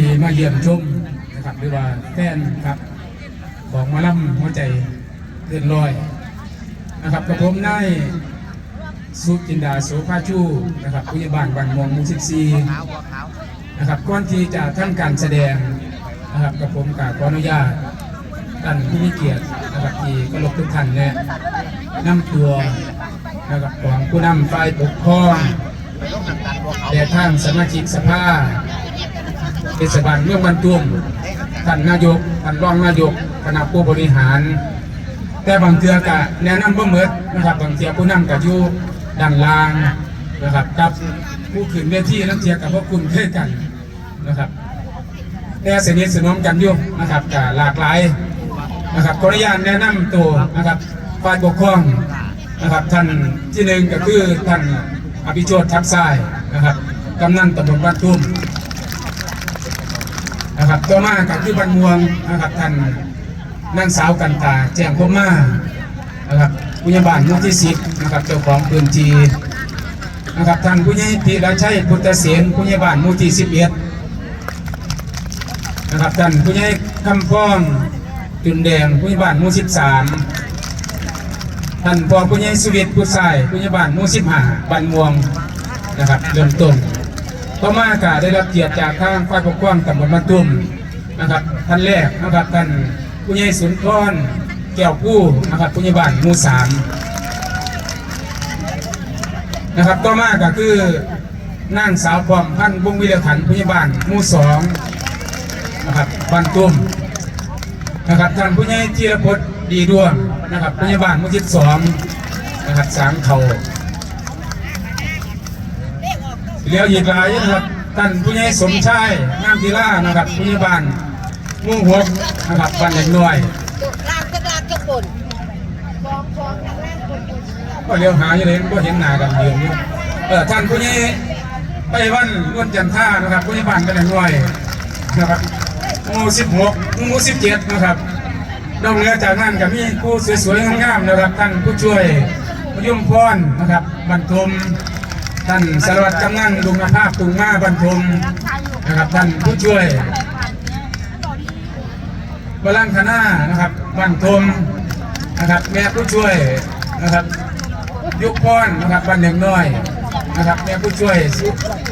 ที่มาเยี่ยมชมนะครับหรือว่าแฟนครับของมาล่ำหัวใจเกินร้อยนะครับกับผมนายสุจินดาโสภาชูนะครับผู้ใหญ่บ้านบ้านม่วงหมู่14นะครับก่อนที่จะทำการแสดงนะครับกับผมกราบขออนุญาตท่านผู้มีเกียรตินะครับที่เคารพทุกท่านและนำตัวนะครับของผู้นำฝ่ายปกครองและท่านสมาชิกสภา เทศบาลเมืองบันตุมท่านนายกท่านรองนายกคณะผู้บริหาร แต่บางเทือกะแนะนำบ่เหมือนนะครับบางเทือผู้นำกะอยู่ด้านล่างนะครับกับผู้ขึ้นเวทีนักเทียกับพวกคุณเพื่อกันนะครับแต่สนิทสนมกันอยู่นะครับกะหลากหลายนะครับขออนุญาตแนะนำตัวนะครับฝ่ายปกครองนะครับท่านที่หนึ่งก็คือท่านอภิโชตทับทรายนะครับกำนันตำบลบ้านทุ่ม นะครับต่อมาก็คือบันมวงนะครับท่านนางสาวกันตาแจ้งพมมานะครับผู้ใหญ่บ้านมู่ที่สิบนะครับเจ้าของพื้นที่นะครับท่านผู้ใหญ่ธีรชัยพุทธเสนผู้ใหญ่บ้านมู่ที่สิบเอ็ดนะครับท่านผู้ใหญ่คำพ้องจุนแดงผู้ใหญ่บ้านมู่สิบสามท่านพองผู้ใหญ่สุวิทย์ผู้ชายผู้ใหญ่บ้านมู่สิบห้าบ้านมวงนะครับเริ่มต้น ต่อมากาได้รับเกียรติจากทางฝ่ายปกครองตำบลมะตุ้มนะครับท่านแรกนะครับท่านผู้ใหญ่สุนทรแก้วผู้นะครับผู้ใหญ่บ้านหมู่สามนะครับต่อมาก็คือนางสาวพร้อมพันธ์บุ้งวิเลขันผู้ใหญ่บ้านหมู่สองนะครับบ้านตุ้มนะครับท่านผู้ใหญ่จีรพจน์ดีดวงนะครับผู้ใหญ่บ้านหมุทิศสองนะครับสางเขา เลี้ยวอีกหลายนะครับท่านผู้ใหญ่สมชายงามทีล่านะครับผู้ใหญ่บ้านหมุ่งหกนะครับบ้านเล็กน้อยลากจะลากจะปนฟองฟองแรกปนอยู่ก็เลี้ยวหาอยู่เลยก็เห็นหน้ากันเดือนนี้เออท่านผู้ใหญ่ไปวันนวลจันท่านะครับผู้ใหญ่บ้านบ้านเล็กน้อยนะครับหมู่สิบหกหมู่สิบเจ็ดนะครับนอกเหนือจากนั้นก็มีผู้สวยๆงามๆนะครับท่านผู้ช่วยพยุมพรนะครับบรรทม ท่านสารวัตรกำนันลุงนภาพตุงมาบรรทมนะครับท่านผู้ช่วยบาลังคณานะครับบรรทมนะครับแม่ผู้ช่วยนะครับยุคพรนะครับบันเด็กน้อยนะครับแม่ผู้ช่วยสุ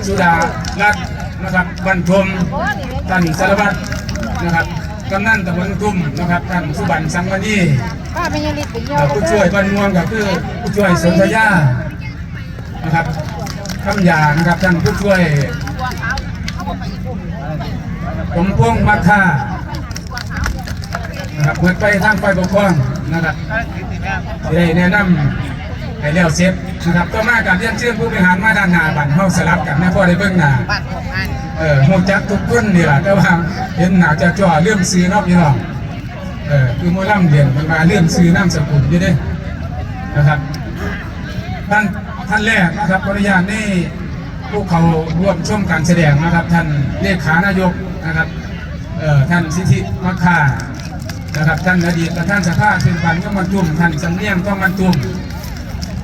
สุดารัตน์นะครับบรรทมท่านสารวัตรนะครับกำนันตำบลทุ่มนะครับท่านสุบันสังวณีป้าไม่ยังรีบไปเยี่ยเอ่มอผู้ช่วยบ้านม่วงก็คือผู้ช่วยสนธยา นะครับคำยานะครับท่านผู้ช่วยผมพวงมาค่านะครับเปิดไปทางไฟปกครองนะครับได้แนะนำให้แล้วเสร็จนะครับก็มาการเรียนเชิญผู้บริหารมาด้านหน้าบันเฮาสลับกันนะพ่อได้เบื้องหน้าเออหูจักทุกคนนี่แหละแต่ว่าเห็นหนาจะจ่อเรื่องซื้อนาะพี่น้องเออคือโมอล่ำเรียนมาเรื่องซื้อน้ำสกุลยู่เด้นะครับท่าน ท่านแรกนะครับขออนุญาตนี่พวกเขาร่วมชมการแสดงนะครับ ท่านเลขานายกนะครับเอ่อท่านสิทธิมัคคานะครับท่านอดีตประธานสภาเทศบาลเมืองมันตุมท่านสำเนียงต้องมันตุม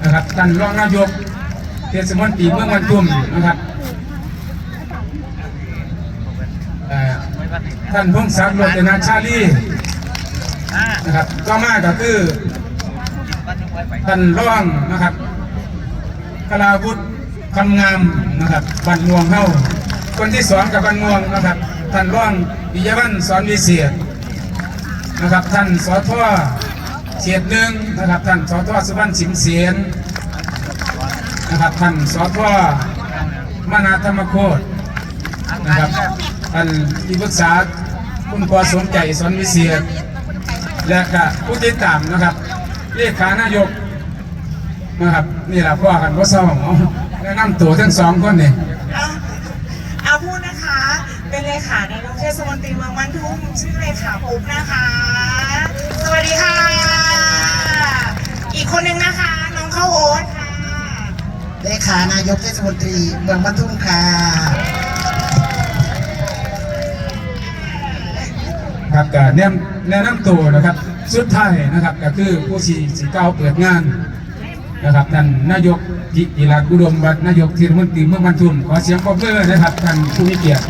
นะครับท่านรองนายกเทศมนตรีเมืองมันตุมนะครับเอ่อท่านพงศักดิ์โรจนาชาลีนะครับก็มากก็คือท่านร่องนะครับ ลาวุฒิคำงามนะครับบันม่วงเฮาคนที่สองกับบันม่วงนะครับท่านร่องปิยวันสอนวิเศษนะครับ ท่านสอทอเฉียดหนึ่งนะครับท่านสอทอสุวรรณสิงห์เสียนนะครับท่านสอทอมานาธรรมโคตรนะครับท่านที่ปรึกษาคุณพอสมใจสอนวิเศษและก็ผู้ติดตามนะครับเลขานายก นะครับนี่แหละพ่อกันว่าเศร้าเอาแนะนำตัวทั้งสองคนนี่เอาเอาพูดนะคะ เป็นเลขานายกเทศมนตรีเมืองมันทุ่มชื่อเลขาปุ๊บนะคะ สวัสดีค่ะ อีกคนนึงนะคะน้องข้าวโอ๊ตค่ะเลขานายกเทศมนตรีเมืองบ้านทุ่งค่ะครับก็แนะนำแนะนำตัวนะครับสุดท้ายนะครับก็คือผู้สีสีเก้าเปิดงาน นะครับท่านนายกจิจิราอุดมวัฒน์นายกเทศมนตรีเมืองบรรทุมขอเสียงปรบมือนะครับท่านผู้มีเกียรติ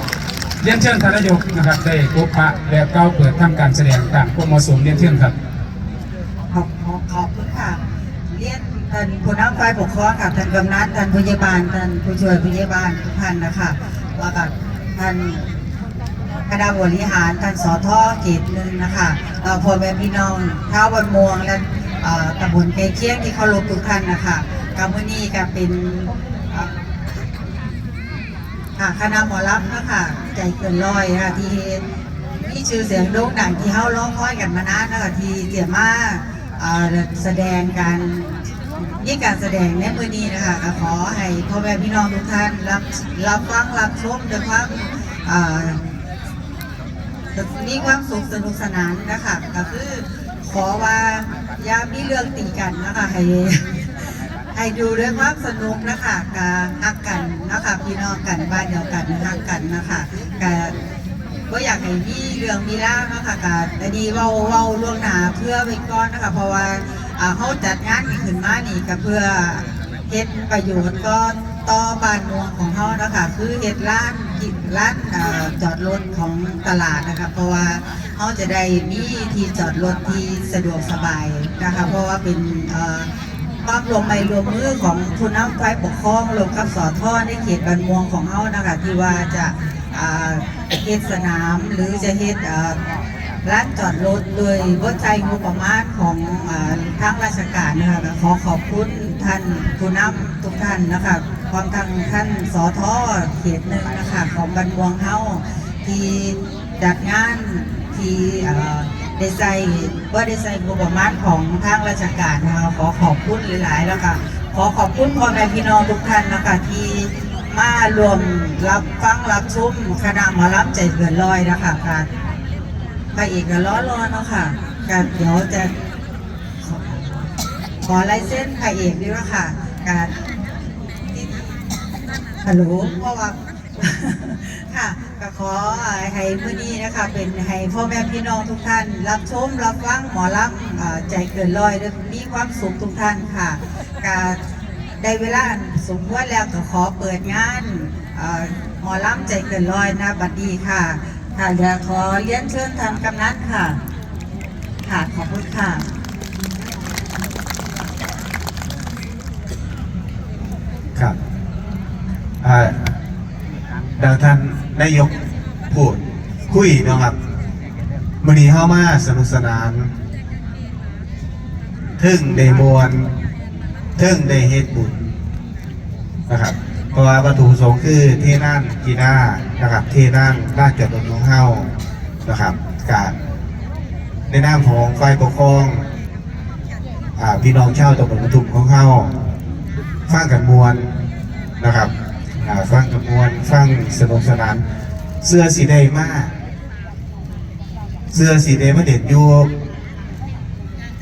เรียนเชิญท่านนายกนะครับได้พบปะและเก้าวเปิดทำการแสดงตามความเหมาะสมเรียนเชิญครับขอบขอบขอบคุณค่ะเรียนท่านผู้นำฝ่ายปกครองกับท่านกำนันท่านผู้ใหญ่บ้านท่านผู้ช่วยผู้ใหญ่บ้านทุกท่านนะคะแล้วก็ท่านคณะบริหารท่านสอทอเขตหนึ่งนะคะเอ่อพ่อแม่พี่น้องท้าววันมวงและ ตำบลใกล้เคียงที่เคารพทุกท่านนะคะกับมื้อนี้ก็เป็นค่ะคณะหมอลำนะคะใจเกินร้อยค่ะที่มีชื่อเสียงโด่งดังที่เฮาร้องค้อยกันมานานนะคะที่เตี่ยมาแสดงการนี่การแสดงในมือนี้นะคะขอให้พ่อแม่พี่น้องทุกท่านรับรับฟังรับชมด้วยความเอ่อมีความสุขสนุกสนานนะคะก็คือ ขอว่าอย่ามีเรื่องตีกันนะคะให้ให้ดูด้วยความสนุกนะคะกาฮักกันนะคะพี่น้องกันบ้านเดียวกันฮักกันนะคะกาก็อยากให้มีเรื่องมีร่านะคะกาแต่ดีเว้าเว้าล่วงหน้าเพื่อไว้ก่อนนะคะเพราะว่าอ่าเขาจัดงานนี้ขึ้นมานี่ก็เพื่อเฮ็ดประโยชน์ก็ต่อบ้านเมืองของเขานะคะคือเฮ็ดร้าน กินร้านจอดรถของตลาดนะคะเพราะว่าเขาจะได้มีที่จอดรถที่สะดวกสบายนะคะเพราะว่าเป็นความรวมไปรวมมือของคุณน้ำไฟปกครองรวมกับสอท่อในเขตบันมวงของเขานะคะที่ว่าจะเฮ็ดสนามหรือจะเฮ็ด ร้านจอดรถโดยบ่ใจงบประมาณของอทางราชการนะคะขอขอบคุณท่านผู้นำทุกท่านนะคะพร้อมทั้งท่านสอทอเขตหนึ่งนะคะของบันวงเฮาที่จัดงานที่อ่าได้ใส่ว่าได้ใส่งบประมาณของทางราชการนะคะขอขอบคุณหลายๆแล้วก็ขอขอบคุณพ่อแม่พี่น้องทุกท่านนะคะที่มารวมรับฟังรับชมคณะหมอรับใจเกินร้อยนะคะค่ะ พระเอกก็ล้อรอเนาะค่ะการเดี๋ยวจะขออลายเส้นพระเอกด้วยค่ะ การฮัลโหลเพราะว่าค่ะก็ขอให้มื้อนี้นะคะเป็นให้พ่อแม่พี่น้องทุกท่าน รับชมรับฟังหมอลำเอ่อใจเกินร้อยและมีความสุขทุกท่านค่ะก็ได้เวลาสมควรแล้วก็ขอเปิดงานหมอลำใจเกินร้อยนะบัดดีค่ะ ค่ะเดี๋ยวขอเลี้ยนเชิญทางกำนันค่ะ ค่ะขอบคุณค่ะ ครับดังท่านนายกพูดคุยนะครับมือนี้เข้ามาสนุกสนานทึ่งได้มวนทึ่งได้เฮ็ดบุญนะครับ เพราะว่าวัตถุประสงค์คือเทนั่นกีน่านะครับเทน่านราชจดดของเฮานะครับการในนามของฝ่ายปกครองอ่าพี่น้องชาวตำบลปทุมของเฮาฟังกันมวนนะครับอ่าฟังกันมวนฟังสนุกสนานเสื้อสีแดงมากเสื้อสีแดงมาเด็ดยู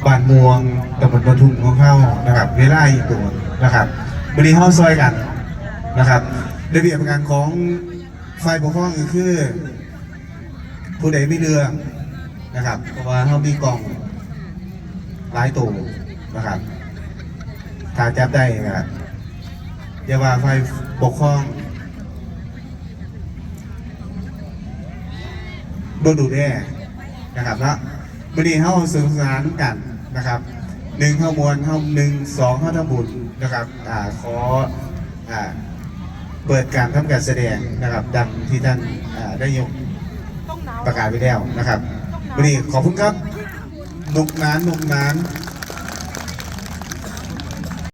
บ้านม่วงตำบลปทุมของเขานะครับ เวลาอีกตัวนะครับบริห้าซอยกัน นะครับระเบียบการของไฟปกครองก็คือ ผู้ใดไม่เรืองนะครับ เพราะว่าเขามีกล่องหลายตัวนะครับถ้าจับได้ก็อย่าว่าไฟปกครองโดนดูแน่นะครับแล้ววันนี้เข้าสื่อสารกันนะครับหนึ่งเข้ามวลเข้าหนึ่งสองเข้าทำบุญนะครับอ่าขออ่า เปิดการทำการแสดงนะครับดังที่ท่านได้ยกประกาศไปแล้วนะครับวันนี้ขอบคุณครับนุกนานนุกนาน